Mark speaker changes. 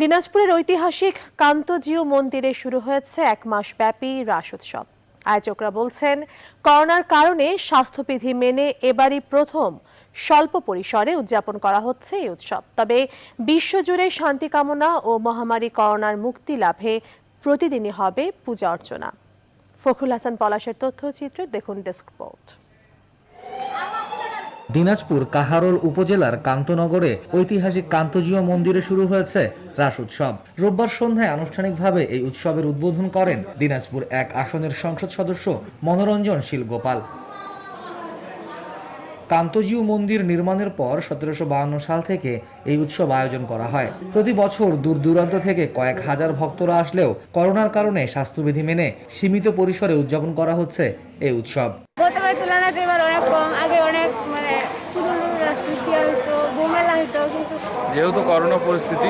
Speaker 1: দিনাজপুরের ঐতিহাসিক কান্তজিউ মন্দিরে শুরু হয়েছে এক মাস ব্যাপী রাস উৎসব। আয়োজকরা বলছেন, করোনার কারণে স্বাস্থ্যবিধি মেনে এবারই প্রথম স্বল্প পরিসরে উদযাপন করা হচ্ছে এই উৎসব। তবে বিশ্বজুড়ে শান্তি কামনা ও মহামারী করোনার মুক্তি লাভে প্রতিদিনই হবে পূজা অর্চনা। ফখরুল হাসান পলাশের তথ্যচিত্রে দেখুন ডেস্ক রিপোর্ট।
Speaker 2: দিনাজপুর কাহারোল উপজেলার কান্তনগরে ঐতিহাসিক কান্তজীয় মন্দিরে শুরু হয়েছে রাস উৎসব। রোববার সন্ধ্যায় আনুষ্ঠানিকভাবে এই উৎসবের উদ্বোধন করেন দিনাজপুর এক আসনের সংসদ সদস্য মনোরঞ্জন শীল গোপাল মন্দির নির্মাণের পর সতেরোশো সাল থেকে এই উৎসব আয়োজন করা হয়। প্রতি বছর দূর দূরান্ত থেকে কয়েক হাজার ভক্তরা আসলেও করোনার কারণে স্বাস্থ্যবিধি মেনে সীমিত পরিসরে উদযাপন করা হচ্ছে এই উৎসব।
Speaker 3: এবার অনেক কম, আগে
Speaker 4: যেহেতু করোনা পরিস্থিতি